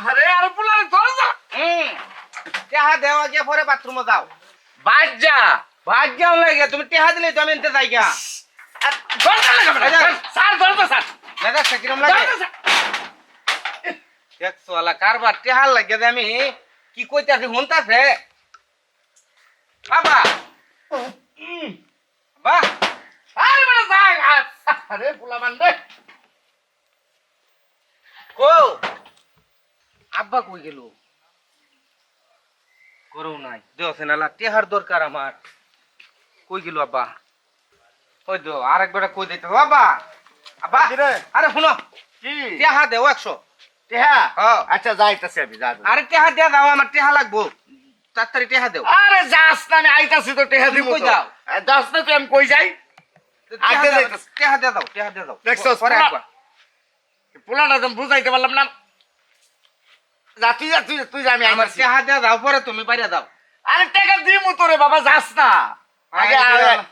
আরে আর পোলারে ধরে যা হুম টেহা দেওয়া গিয়ে পরে বাথরুমে যাও বাদ যা ভাগ্যাও লাগে তুমি টেহা দিলে তো আমি এনতে যাই গা আর ধরে যা লাগে এই যা। স্যার ধরে যা স্যার দাদা সেকিরম ধরে লাগে যা, স্যার। দেখছ আলা কারবার টেহার লাগে যে আমি কি কইতাছি শুনতাছে বাবা উম, বাহ আরে বড় যা আরে পোলা বান্দে কো আব্বা কই গেল? করো নাই। দেওছে নালা টেহার দরকার আমার। কই গেল আব্বা? ওই তো আরেকবার কই দিতে বাবা আব্বা! রে? আরে শুনো কি? টেহা দেও একশো। টেহা। আচ্ছা যাইতাছি আমি যা। আরে টেহা দেয়া দাও আমার টেহা লাগবো। তাড়াতাড়ি টেহা দেও। আরে যাস না আমি আইতাছি তো টেহা দিব কই? আর যাস না তুই আমি কই যাই? আগে দেও, যাইতাছি। টেহা দিয়ে দাও টেহা দিয়ে দাও। দেখছস, পরে একবার। পোলাটা বুঝাইতে পারলাম না। যা তুই যা তুই তুই যা আমি আমার আইতাছি। টেহা দিয়ে দাও পরে তুমি পারিয়া দাও। আরে টাকা দিমু তোরে বাবা যাস না। আগে আরে, আগে যা,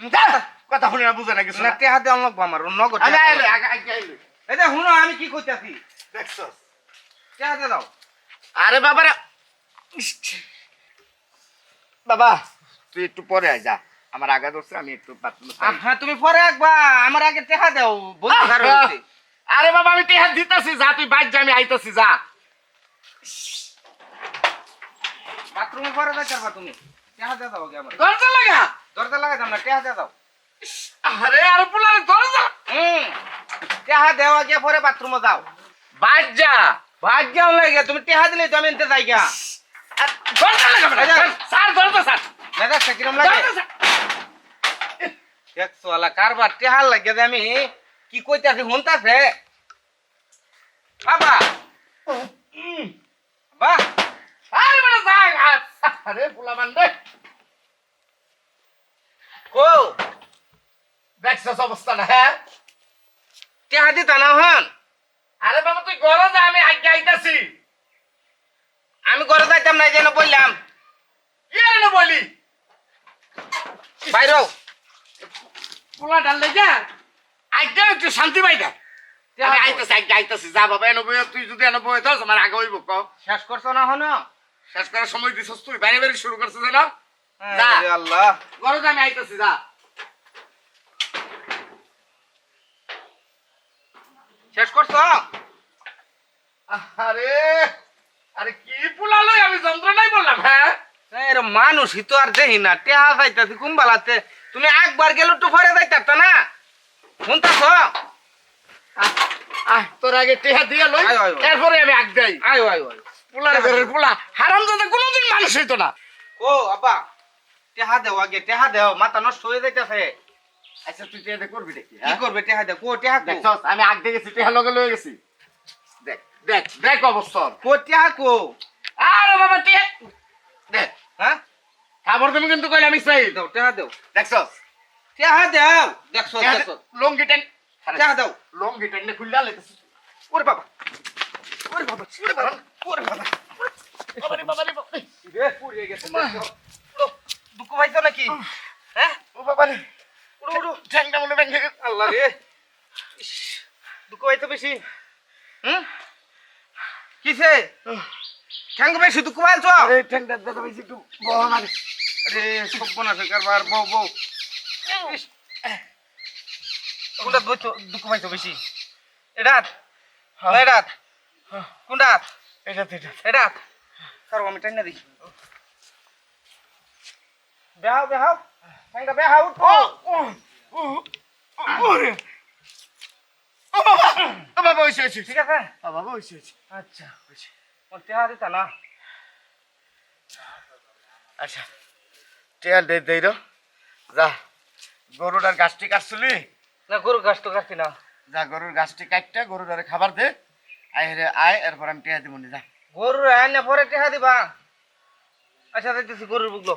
কথা- কথা শুনে না বুঝে না কিছু না না। টেহা দেওয়া লাগবো আমার নগদ আগে টেহা আইলে আগে আগে আইলে এই শুনো আমি কি কইতাছি দেখছস? টেহা দিয়ে দাও। আরে বাবা রে। ইস, বাবা তুই একটু পরে আয় যা। আমার আগা ধরছে আমি একটু বাথরুমে। হ্যাঁ তুমি পরে একবার আমার আগে টেহা দাও বন্ধু আরে বাবা আমি টেহা দিতাছি যা তুই বাইর যা আমি আইতাছি যা। বাথরুমে পরে যাই পারবা তুমি। টেহা দিয়ে দাও আগে আমার। দরজা লাগা? দরজা লাগাই দাও না টেহা দিয়ে দাও আরে আরে পোলারে দরজা। হুম টেহা দেওয়া গিয়ে পরে বাথরুমে যাও। বাইর যা। ভাগ্যাও লাগে তুমি টেহা দিলে তো আমি এনতে যাই গা। আর দরজা লাগা এই যা। স্যার দরজা স্যার। দাদা সেকিরম লাগে? দরজা স্যার। দেখছ আলা কারবার টেহার লাগে যে আমি কি কইতাছি শুনতাছে? বাবা বাহ আরে বড় যা আরে পোলা বান্দে। কো। দেখছস অবস্থা না হ্যাঁ টেহা দিতা না হন? আরে বাবা তুই ঘরে যা আমি আগে আইতাছি। আমি ঘরে যাইতাম না যেন বললাম। কি আরে না বলি? বাইরেও পোলা ডাল যা আগে একটু শান্তি পাইতা। আমি আইতাছি আগে আইতাছি যা বাবা এনে তুই যদি এনে বই আমার আগে হইব ক শেষ করছ না হন শেষ করার সময় দিছস তুই বাইরে বাইরে শুরু করছিস না যা। আল্লাহ। ঘরে আমি আইতাছি যা। শেষ করছ? আরে আরে কি পোলা আমি যন্ত্রণাই বললাম হ্যাঁ? এর মানুষই তো আর দেহি না। টেহা যাইতাছি কুম্বালাতে। তুমি একবার গেল তো পরে যাইতারতা না? শুনতাছ? আহ, তোর আগে টেহা দিয়ে লই। এরপরে আমি আগ দেই। আয় আয় আয়। পোলার ঘরের পোলা হারাম যাতে কোনোদিন মানুষ হইতো না। ও আব্বা টেহা দেও আগে টেহা দেও মাথা নষ্ট হয়ে যাইতাছে। আচ্ছা তুই টেহা করবি দেখি কি করবে টেহা দেও কো টেহা কো? আমি আগ দিয়ে গেছি টেহা লগে লয়ে গেছি। দেখ দেখ দেখ অবস্থা। কো টেহা কো? আরে বাবা টেহা দেখ। হ্যাঁ? খাবার তুমি কিন্তু কইলে আমি চাই। দেও টেহা দেও। দেখছস? টেহা দেও দেখছ দেখছ লঙ্গি টেন টেহা দেও। লঙ্গি টেন খুললা লেতেছিস ওরে বাবা। ওরে বাবা ওরে বাবা ওরে বাবা। বাবা রে বাবা। রে বাবা রে। পুড়িয়ে গেছে দুঃখ। পাইছো নাকি? হ্যাঁ? ও বাবা রে উড়ো উড়ো। ঠ্যাংটা মনে ভেঙে আল্লাহ রে। ইস, দুঃখ পাইছো বেশি। হুম? কিসে? ঠ্যাঙ্গ বেশি দুঃখ পাইছো? আরে ঠ্যাংটা দাদা বেশি একটু। বড় না রে। আরে সব্যনাশ কারবার বউ বউ। ইস, কোনটা দুঃখ দুঃখ পাইছো বেশি? এটা না এটা কোনটা এটা তো এটা এটা কারও আমি টাইনা দিই বেহাও বেহাও। ঠ্যাংটা বেহাও ও! ওরে ও বাবা ও বাবা ওইছে ওইছে ঠিক আছে? ও বাবা ওইছে ওইছে আচ্ছা। ওর টেহা দিতা না আচ্ছা। টেয়াল দে দেই যা। গরুটার গাছটি কাটছিলি? না গরুর গাছ তো কাটছি না। যা গরুর গাছটি কাটতে গরুটারে খাবার দে। আয় রে আয় এরপর আমি টেহা দিব যা। গরুর আয় না পরে টেহা দিবা। আচ্ছা দেখতেছি গরুর বুকলো